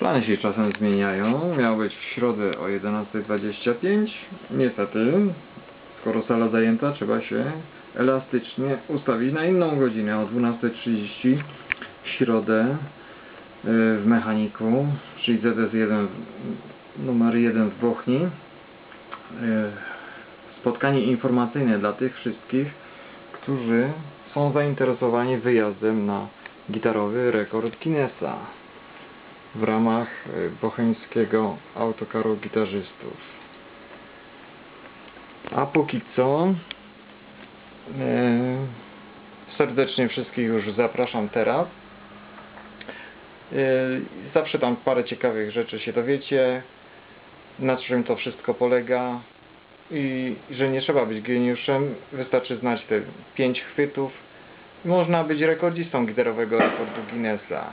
Plany się czasem zmieniają. Miało być w środę o 11.25. Niestety, skoro sala zajęta, trzeba się elastycznie ustawić na inną godzinę o 12.30 w środę y, w mechaniku, czyli ZS1 w- numer 1 w Bochni. Y, Spotkanie informacyjne dla tych wszystkich, którzy są zainteresowani wyjazdem na gitarowy rekord Guinnessa w ramach y, bocheńskiego autokaru gitarzystów. A póki co y, serdecznie wszystkich już zapraszam teraz. Y, Zawsze tam parę ciekawych rzeczy się dowiecie, na czym to wszystko polega i że nie trzeba być geniuszem, wystarczy znać te pięć chwytów. Można być rekordzistą gitarowego rekordu Guinnessa.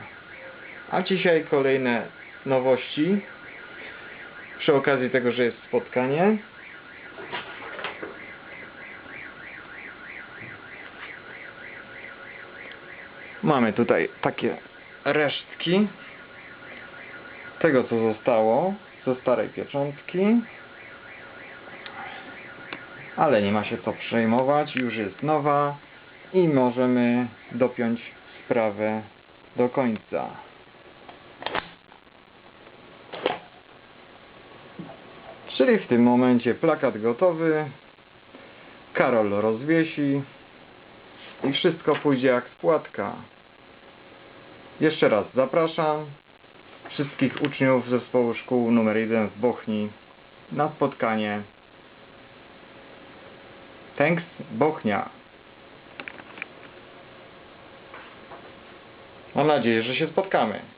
A dzisiaj kolejne nowości. Przy okazji tego, że jest spotkanie. Mamy tutaj takie resztki tego, co zostało ze starej pieczątki. Ale nie ma się co przejmować, już jest nowa i możemy dopiąć sprawę do końca. Czyli w tym momencie plakat gotowy, Karol rozwiesi i wszystko pójdzie jak spłatka. Jeszcze raz zapraszam wszystkich uczniów zespołu szkół nr 1 w Bochni na spotkanie Thanks Bochnia. Mam nadzieję, że się spotkamy.